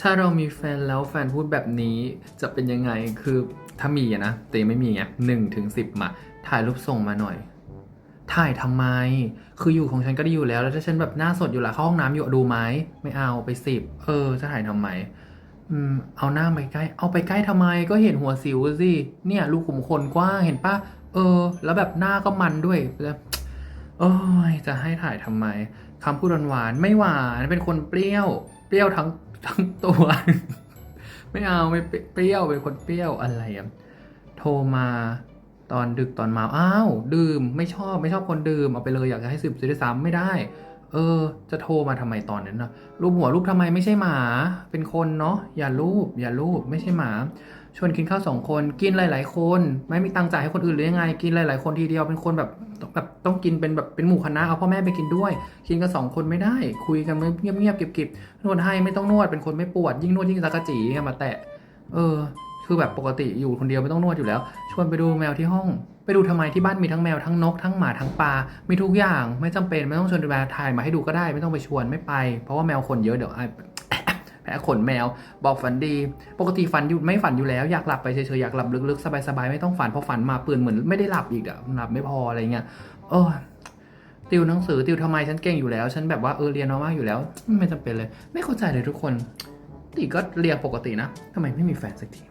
ถ้าเรามีแฟนแล้วแฟนพูดแบบนี้จะเป็นยังไงคือถ้ามีอะนะแต่ยังไม่มีไงหนึ่งถึงสิบมา ถ่ายรูปส่งมาหน่อย ถ่ายทำไม คืออยู่ของฉันก็ไดีอยู่แล้ว แล้วถ้าฉันแบบหน้าสดอยู่ละเข้าห้องน้ำอยู่ดูไหมไม่เอาไปสิบเออ จะถ่ายทำไมอืมเอาหน้าไปใกล้ เอาไปใกล้ทำไมก็เห็นหัวสิวสิเนี่ยรูขุมขนกว้างเห็นปะเออ แล้วแบบหน้าก็มันด้วยแล้วโอ้ยจะให้ถ่ายทำไมคำพูดหวานๆไม่หวานเป็นคนเปรี้ยว เปรี้ยวทั้ง ทั้งตัว ไม่เอาไม่เปรี้ยวเป็นคนเปรี้ยวอะไรอะโทรมาตอนดึกตอนเมาอ้าวดื่ม ไม่ชอบไม่ชอบคนดื่มเอาไปเลยอยากจะให้สืบจะได้ซ้ำไม่ได้ เออ จะโทรมาทำไมตอนนั้นนะรูปหัวรูปทำไมไม่ใช่หมา เป็นคนเนาะอย่ารูป อย่ารูปไม่ใช่หมา ชวนกินข้าวสองคนกินหลาย ๆ คน ไม่มีตังค์จ่ายให้คนอื่นหรือยังไง กินหลาย ๆ คนทีเดียวเป็นคนแบบแบบต้องกินเป็นแบบเป็นหมู่คณะเอาพ่อแม่ไปกินด้วย กินกันสองคนไม่ได้ คุยกันเงียบๆเก็บๆนวดให้ไม่ต้องนวดเป็นคนไม่ปวดยิ่งนวดยิ่งซักะจีมาแตะเออ คือแบบปกติอยู่คนเดียวไม่ต้องนวดอยู่แล้ว ชวนไปดูแมวที่ห้อง ไปดูทำไมที่บ้านมีทั้งแมวทั้งนกทั้งหมาทั้งปลา มีทุกอย่าง ไม่จำเป็นไม่ต้องชวนดูแลถ่ายมาให้ดูก็ได้ ไม่ต้องไปชวนไม่ไป เพราะว่าแมวคนเยอะเดี๋ยวไอแพ้ขนแมว บอกฝันดี ปกติฝันอยู่ไม่ฝันอยู่แล้ว อยากหลับไปเฉยๆอยากหลับลึกๆสบายๆไม่ต้องฝันพอฝันมาปืนเหมือนไม่ได้หลับอีกอะหลับไม่พออะไรเงี้ยเออติวหนังสือติวทำไมฉันเก่งอยู่แล้ว ฉันแบบว่าเออเรียนมามากอยู่แล้ว ไม่จำเป็นเลย ไม่เข้าใจเลยทุกคนติก็เรียนปกตินะทำไมไม่มีแฟนสักที